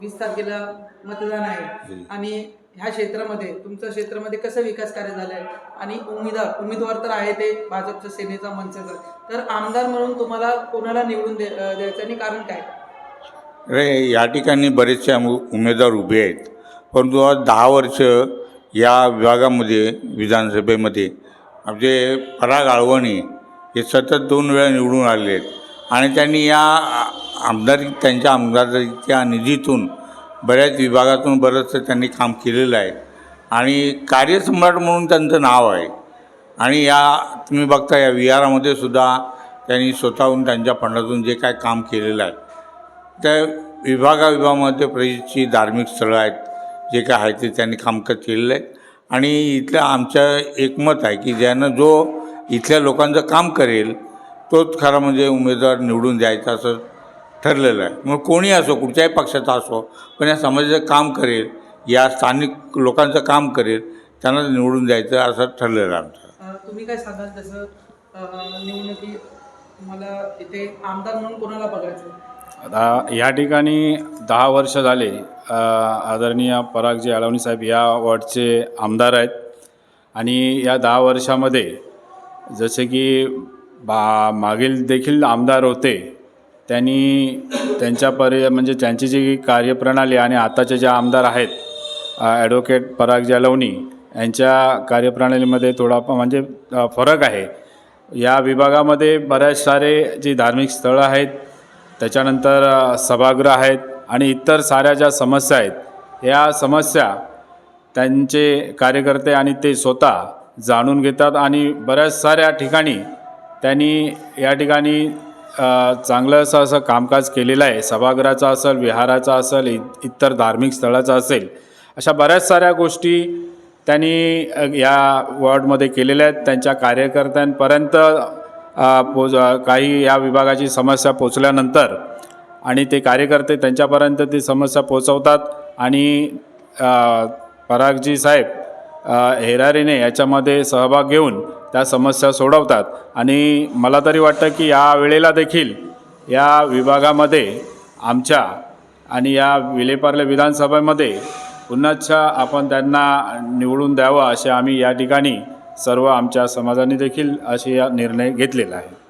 वीस तारखेला मतदान आहे. आणि ह्या क्षेत्रामध्ये तुमच्या क्षेत्रामध्ये कसं विकास कार्य झालं आहे आणि उमेदवार उमेदवार तर आहे ते भाजपच्या सेनेचा मनसेचा तर आमदार म्हणून तुम्हाला कोणाला निवडून दे द्यायचं आणि कारण काय? रे या ठिकाणी बरेचसे उमेदवार उभे आहेत. परंतु आज दहा वर्ष या विभागामध्ये विधानसभेमध्ये आमचे पराग आळवणी हे सतत दोन वेळा निवडून आले आहेत. आणि त्यांनी या आमदारी त्यांच्या आमदारीच्या निधीतून बऱ्याच विभागातून बरंचसं त्यांनी काम केलेलं आहे. आणि कार्यसम्राट म्हणून त्यांचं नाव आहे. आणि या तुम्ही बघता या विहारामध्ये सुद्धा त्यांनी स्वतःहून त्यांच्या फंडातून जे काय काम केलेलं आहे. त्या विभागाविभागामध्ये प्रदेशची धार्मिक स्थळं आहेत जे काय आहे ते त्यांनी कामकाज केलेलं आहे. आणि इथलं आमचं एकमत आहे की ज्यानं जो इथल्या लोकांचं काम करेल तोच खरा म्हणजे उमेदवार निवडून द्यायचा असं ठरलेलं आहे. मग कोणी असो कुठच्याही पक्षाचा असो पण या समाजाचं काम करेल या स्थानिक लोकांचं काम करेल त्यांना निवडून द्यायचं असं ठरलेलं आहे आमचं. तुम्ही काय सांगाल तसं? अं, निवडणुकी तुम्हाला इथे आमदार म्हणून कोणाला बघायचं? आता या ठिकाणी दहा वर्ष झाले अ, आदरणीय परागजी आळवणी साहेब या वॉर्डचे आमदार आहेत. आणि या दहा वर्षामध्ये जसे की बा मागील देखील आमदार होते. त्यांनी त्यांच्या पर्य म्हणजे त्यांची जी कार्यप्रणाली आणि आताचे जे आमदार आहेत ॲडव्होकेट पराग जालवणी यांच्या कार्यप्रणालीमध्ये थोडा प- म्हणजे फरक आहे. या विभागामध्ये बऱ्याच सारे जी धार्मिक स्थळं आहेत त्याच्यानंतर सभागृह आहेत आणि इतर साऱ्या ज्या समस्या आहेत या समस्या त्यांचे कार्यकर्ते आणि ते स्वतः जाणून घेतात आणि बऱ्याच साऱ्या ठिकाणी त्यांनी या ठिकाणी चांगलं असं असं कामकाज केलेलं आहे. सभागृहाचं असेल विहाराचं असेल इ इतर धार्मिक स्थळाचं असेल अशा बऱ्याच साऱ्या गोष्टी त्यांनी या वॉर्डमध्ये केलेल्या आहेत. त्यांच्या कार्यकर्त्यांपर्यंत पोच काही या विभागाची समस्या पोचल्यानंतर आणि ते कार्यकर्ते त्यांच्यापर्यंत ती समस्या पोचवतात आणि परागजी साहेब हेरारीने याच्यामध्ये सहभाग घेऊन त्या समस्या सोडवतात. आणि मला तरी वाटतं की या वेळेला देखील या विभागामध्ये आमच्या आणि या विलेपार्ले विधानसभेमध्ये पुन्हाच्या आपण त्यांना निवडून द्यावं असे आम्ही या ठिकाणी सर्व आमच्या समाजाने देखील असे या निर्णय घेतलेला आहे.